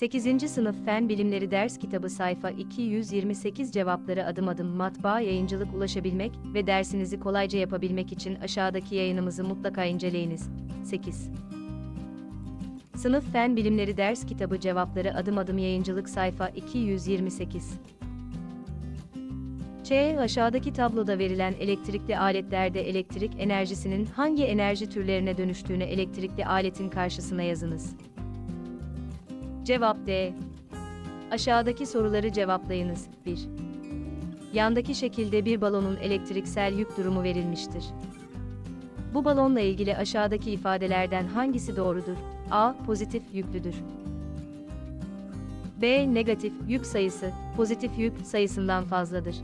8. Sınıf Fen Bilimleri Ders Kitabı sayfa 228 cevapları adım adım matbaa yayıncılık ulaşabilmek ve dersinizi kolayca yapabilmek için aşağıdaki yayınımızı mutlaka inceleyiniz. 8. Sınıf Fen Bilimleri Ders Kitabı cevapları adım adım yayıncılık sayfa 228. Ç. Aşağıdaki tabloda verilen elektrikli aletlerde elektrik enerjisinin hangi enerji türlerine dönüştüğünü elektrikli aletin karşısına yazınız. Cevap D. Aşağıdaki soruları cevaplayınız. 1. Yandaki şekilde bir balonun elektriksel yük durumu verilmiştir. Bu balonla ilgili aşağıdaki ifadelerden hangisi doğrudur? A. Pozitif yüklüdür. B. Negatif yük sayısı, pozitif yük sayısından fazladır.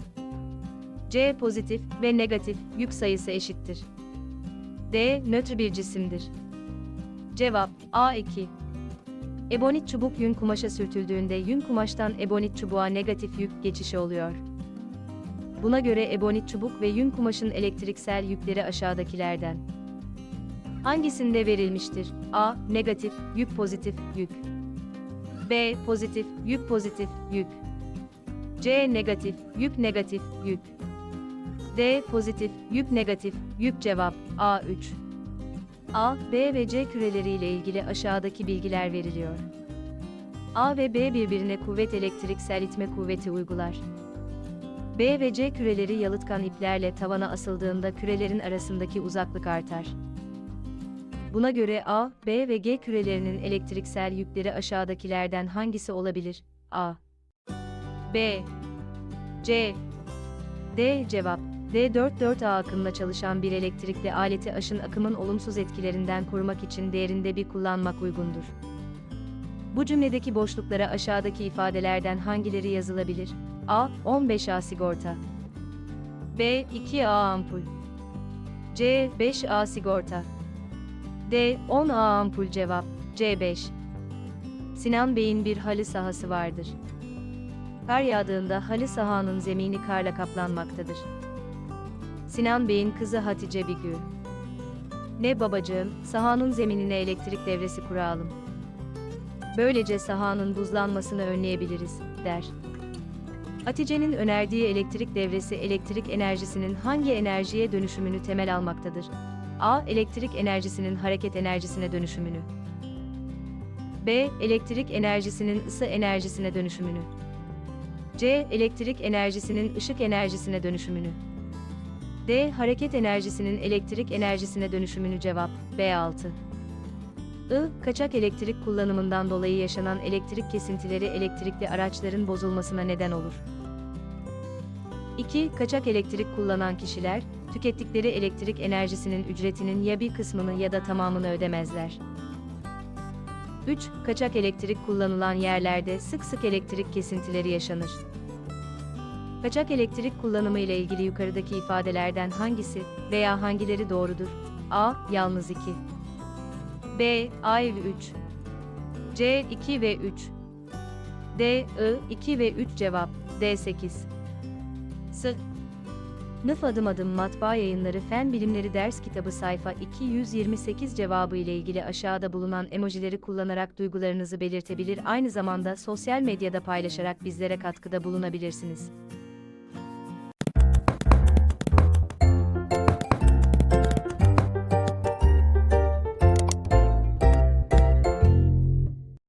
C. Pozitif ve negatif yük sayısı eşittir. D. Nötr bir cisimdir. Cevap A2. Ebonit çubuk yün kumaşa sürtüldüğünde yün kumaştan ebonit çubuğa negatif yük geçişi oluyor. Buna göre ebonit çubuk ve yün kumaşın elektriksel yükleri aşağıdakilerden. Hangisinde verilmiştir? A. Negatif, yük pozitif, yük. B. Pozitif, yük pozitif, yük. C. Negatif, yük negatif, yük. D. Pozitif, yük negatif, yük cevap A3. A, B ve C küreleriyle ilgili aşağıdaki bilgiler veriliyor. A ve B birbirine kuvvet elektriksel itme kuvveti uygular. B ve C küreleri yalıtkan iplerle tavana asıldığında kürelerin arasındaki uzaklık artar. Buna göre A, B ve G kürelerinin elektriksel yükleri aşağıdakilerden hangisi olabilir? A. B. C. D cevap. D44A akımla çalışan bir elektrikli aleti aşın akımın olumsuz etkilerinden korumak için değerinde bir kullanmak uygundur. Bu cümledeki boşluklara aşağıdaki ifadelerden hangileri yazılabilir? A. 15A sigorta. B. 2A ampul. C. 5A sigorta. D. 10A ampul cevap. C5. Sinan Bey'in bir halı sahası vardır. Kar yağdığında halı sahanın zemini karla kaplanmaktadır. Sinan Bey'in kızı Hatice Bigül. Ne babacığım, sahanın zeminine elektrik devresi kuralım. Böylece sahanın buzlanmasını önleyebiliriz, der. Hatice'nin önerdiği elektrik devresi elektrik enerjisinin hangi enerjiye dönüşümünü temel almaktadır? A. Elektrik enerjisinin hareket enerjisine dönüşümünü. B. Elektrik enerjisinin ısı enerjisine dönüşümünü. C. Elektrik enerjisinin ışık enerjisine dönüşümünü. D. Hareket enerjisinin elektrik enerjisine dönüşümünü cevap B6. I. Kaçak elektrik kullanımından dolayı yaşanan elektrik kesintileri elektrikli araçların bozulmasına neden olur. 2. Kaçak elektrik kullanan kişiler, tükettikleri elektrik enerjisinin ücretinin ya bir kısmını ya da tamamını ödemezler. 3. Kaçak elektrik kullanılan yerlerde sık sık elektrik kesintileri yaşanır. Kaçak elektrik kullanımı ile ilgili yukarıdaki ifadelerden hangisi veya hangileri doğrudur? A. Yalnız 2. B. A 3. C. 2 ve 3. D. I. 2 ve 3 cevap. D. 8. S. Nıf adım adım matbaa yayınları fen bilimleri ders kitabı sayfa 228 cevabı ile ilgili aşağıda bulunan emojileri kullanarak duygularınızı belirtebilir aynı zamanda sosyal medyada paylaşarak bizlere katkıda bulunabilirsiniz.